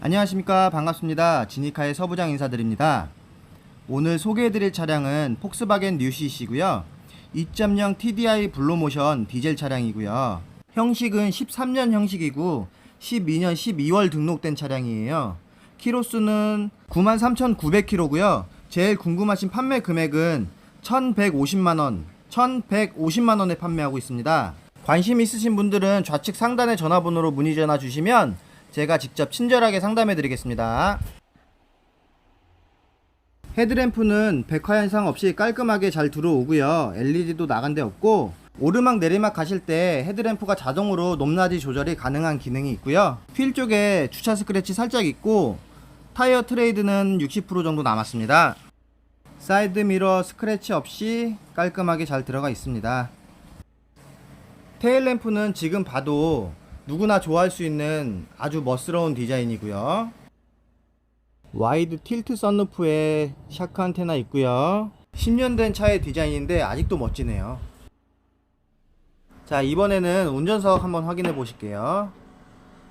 안녕하십니까. 반갑습니다. 지니카의 서부장 인사드립니다. 오늘 소개해드릴 차량은 폭스바겐 뉴시시고요. 2.0 TDI 블루모션 디젤 차량이고요. 형식은 13년 형식이고 12년 12월 등록된 차량이에요. 키로수는 93,900km고요. 제일 궁금하신 판매 금액은 1,150만원 1,150만원에 판매하고 있습니다. 관심 있으신 분들은 좌측 상단의 전화번호로 문의 전화 주시면 제가 직접 친절하게 상담해 드리겠습니다. 헤드램프는 백화 현상 없이 깔끔하게 잘 들어오고요. LED도 나간 데 없고 오르막 내리막 가실 때 헤드램프가 자동으로 높낮이 조절이 가능한 기능이 있고요. 휠 쪽에 주차 스크래치 살짝 있고 타이어 트레이드는 60% 정도 남았습니다. 사이드 미러 스크래치 없이 깔끔하게 잘 들어가 있습니다. 테일 램프는 지금 봐도 누구나 좋아할 수 있는 아주 멋스러운 디자인이고요. 와이드 틸트 썬루프에 샤크 안테나 있고요. 10년 된 차의 디자인인데 아직도 멋지네요. 자, 이번에는 운전석 한번 확인해 보실게요.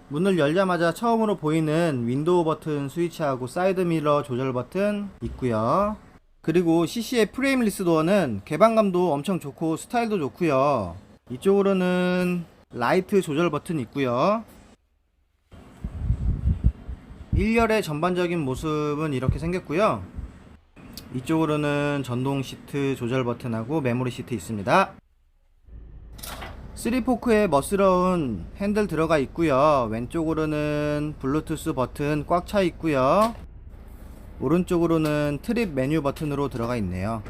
문을 열자마자 처음으로 보이는 윈도우 버튼 스위치하고 사이드 미러 조절 버튼 있고요. 그리고 CC의 프레임리스 도어는 개방감도 엄청 좋고 스타일도 좋고요. 이쪽으로는 라이트 조절 버튼 있고요. 1열의 전반적인 모습은 이렇게 생겼고요. 이쪽으로는 전동 시트 조절 버튼하고 메모리 시트 있습니다. 3포크에 멋스러운 핸들 들어가 있고요. 왼쪽으로는 블루투스 버튼 꽉 차 있고요. 오른쪽으로는 트립 메뉴 버튼으로 들어가 있네요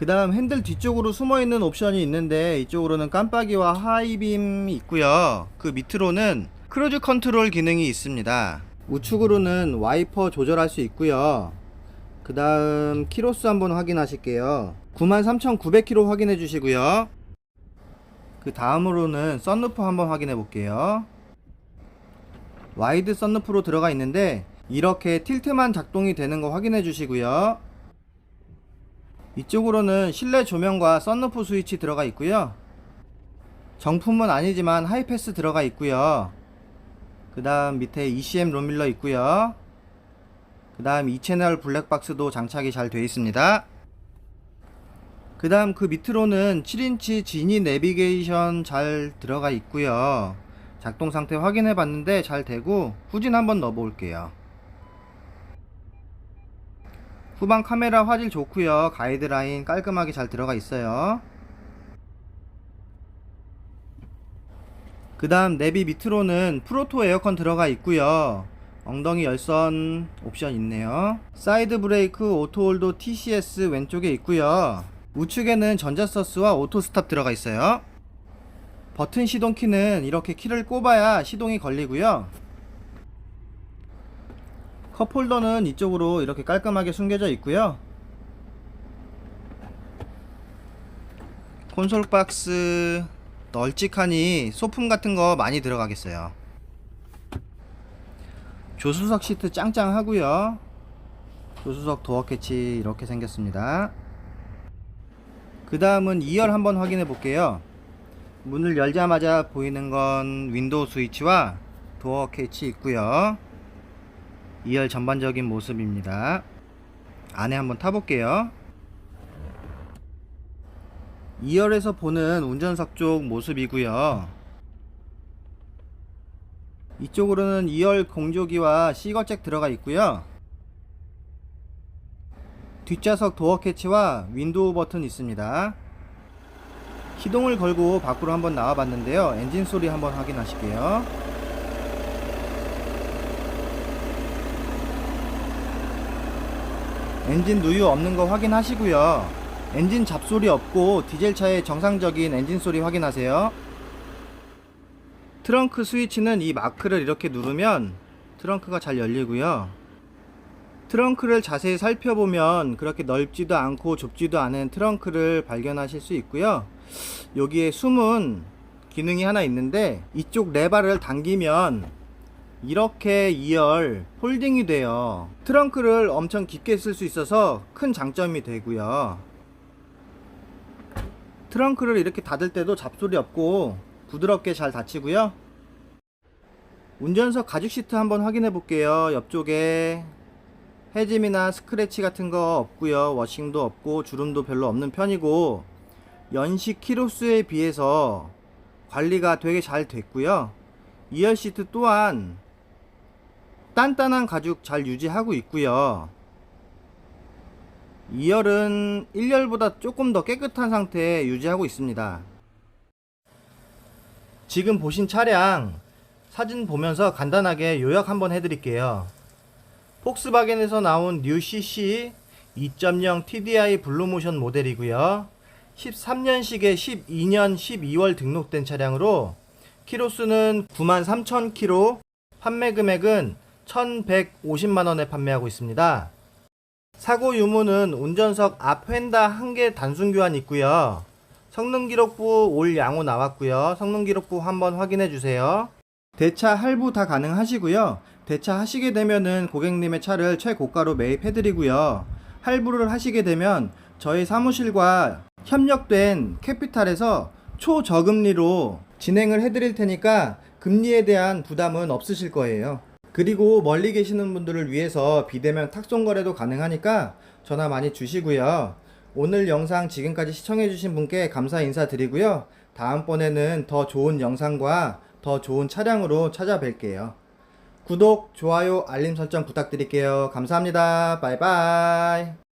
그 다음 핸들 뒤쪽으로 숨어있는 옵션이 있는데 이쪽으로는 깜빡이와 하이빔이 있고요. 그 밑으로는 크루즈 컨트롤 기능이 있습니다. 우측으로는 와이퍼 조절할 수 있고요. 그 다음 키로수 한번 확인하실게요. 93,900km 확인해 주시고요. 그 다음으로는 썬루프 한번 확인해 볼게요. 와이드 썬루프로 들어가 있는데 이렇게 틸트만 작동이 되는 거 확인해 주시고요 이쪽으로는 실내 조명과 썬루프 스위치 들어가 있고요. 정품은 아니지만 하이패스 들어가 있고요. 그 다음 밑에 ECM 롬밀러 있고요. 그 다음 2채널 블랙박스도 장착이 잘 되어 있습니다. 그 다음 그 밑으로는 7인치 지니 내비게이션 잘 들어가 있고요. 작동 상태 확인해 봤는데 잘 되고 후진 한번 넣어 볼게요 후방 카메라 화질 좋고요. 가이드라인 깔끔하게 잘 들어가 있어요. 그 다음 내비 밑으로는 프로토 에어컨 들어가 있고요. 엉덩이 열선 옵션 있네요. 사이드 브레이크 오토홀도 TCS 왼쪽에 있고요. 우측에는 전자서스와 오토스탑 들어가 있어요. 버튼 시동키는 이렇게 키를 꼽아야 시동이 걸리고요 컵 홀더는 이쪽으로 이렇게 깔끔하게 숨겨져 있고요. 콘솔 박스 널찍하니 소품 같은 거 많이 들어가겠어요. 조수석 시트 짱짱하고요. 조수석 도어 캐치 이렇게 생겼습니다. 그 다음은 2열 한번 확인해 볼게요. 문을 열자마자 보이는 건 윈도우 스위치와 도어 캐치 있고요 2열 전반적인 모습입니다. 안에 한번 타볼게요. 2열에서 보는 운전석 쪽 모습이고요. 이쪽으로는 2열 공조기와 시거잭 들어가 있고요. 뒷좌석 도어 캐치와 윈도우 버튼 있습니다. 시동을 걸고 밖으로 한번 나와 봤는데요. 엔진 소리 한번 확인하실게요 엔진 누유 없는 거 확인하시고요. 엔진 잡소리 없고 디젤차의 정상적인 엔진 소리 확인하세요. 트렁크 스위치는 이 마크를 이렇게 누르면 트렁크가 잘 열리고요. 트렁크를 자세히 살펴보면 그렇게 넓지도 않고 좁지도 않은 트렁크를 발견하실 수 있고요. 여기에 숨은 기능이 하나 있는데 이쪽 레바를 당기면 이렇게 2열 홀딩이 돼요 트렁크를 엄청 깊게 쓸 수 있어서 큰 장점이 되고요 트렁크를 이렇게 닫을 때도 잡소리 없고 부드럽게 잘 닫히고요 운전석 가죽 시트 한번 확인해 볼게요. 옆쪽에 해짐이나 스크래치 같은 거 없고요. 워싱도 없고 주름도 별로 없는 편이고 연식 키로수에 비해서 관리가 되게 잘 됐고요. 2열 시트 또한 단단한 가죽 잘 유지하고 있고요. 2열은 1열보다 조금 더 깨끗한 상태 유지하고 있습니다. 지금 보신 차량 사진 보면서 간단하게 요약 한번 해드릴게요. 폭스바겐에서 나온 뉴 CC 2.0 TDI 블루모션 모델이고요. 13년식에 12년 12월 등록된 차량으로 키로수는 93,000km, 판매 금액은 1,150만 원에 판매하고 있습니다. 사고 유무는 운전석 앞 휀다 한 개 단순 교환 있고요. 성능 기록부 올 양호 나왔고요. 성능 기록부 한번 확인해 주세요. 대차 할부 다 가능하시고요. 대차 하시게 되면은 고객님의 차를 최고가로 매입해 드리고요. 할부를 하시게 되면 저희 사무실과 협력된 캐피탈에서 초저금리로 진행을 해 드릴 테니까 금리에 대한 부담은 없으실 거예요. 그리고 멀리 계시는 분들을 위해서 비대면 탁송 거래도 가능하니까 전화 많이 주시고요. 오늘 영상 지금까지 시청해주신 분께 감사 인사드리고요. 다음번에는 더 좋은 영상과 더 좋은 차량으로 찾아뵐게요. 구독, 좋아요, 알림 설정 부탁드릴게요. 감사합니다. 바이바이.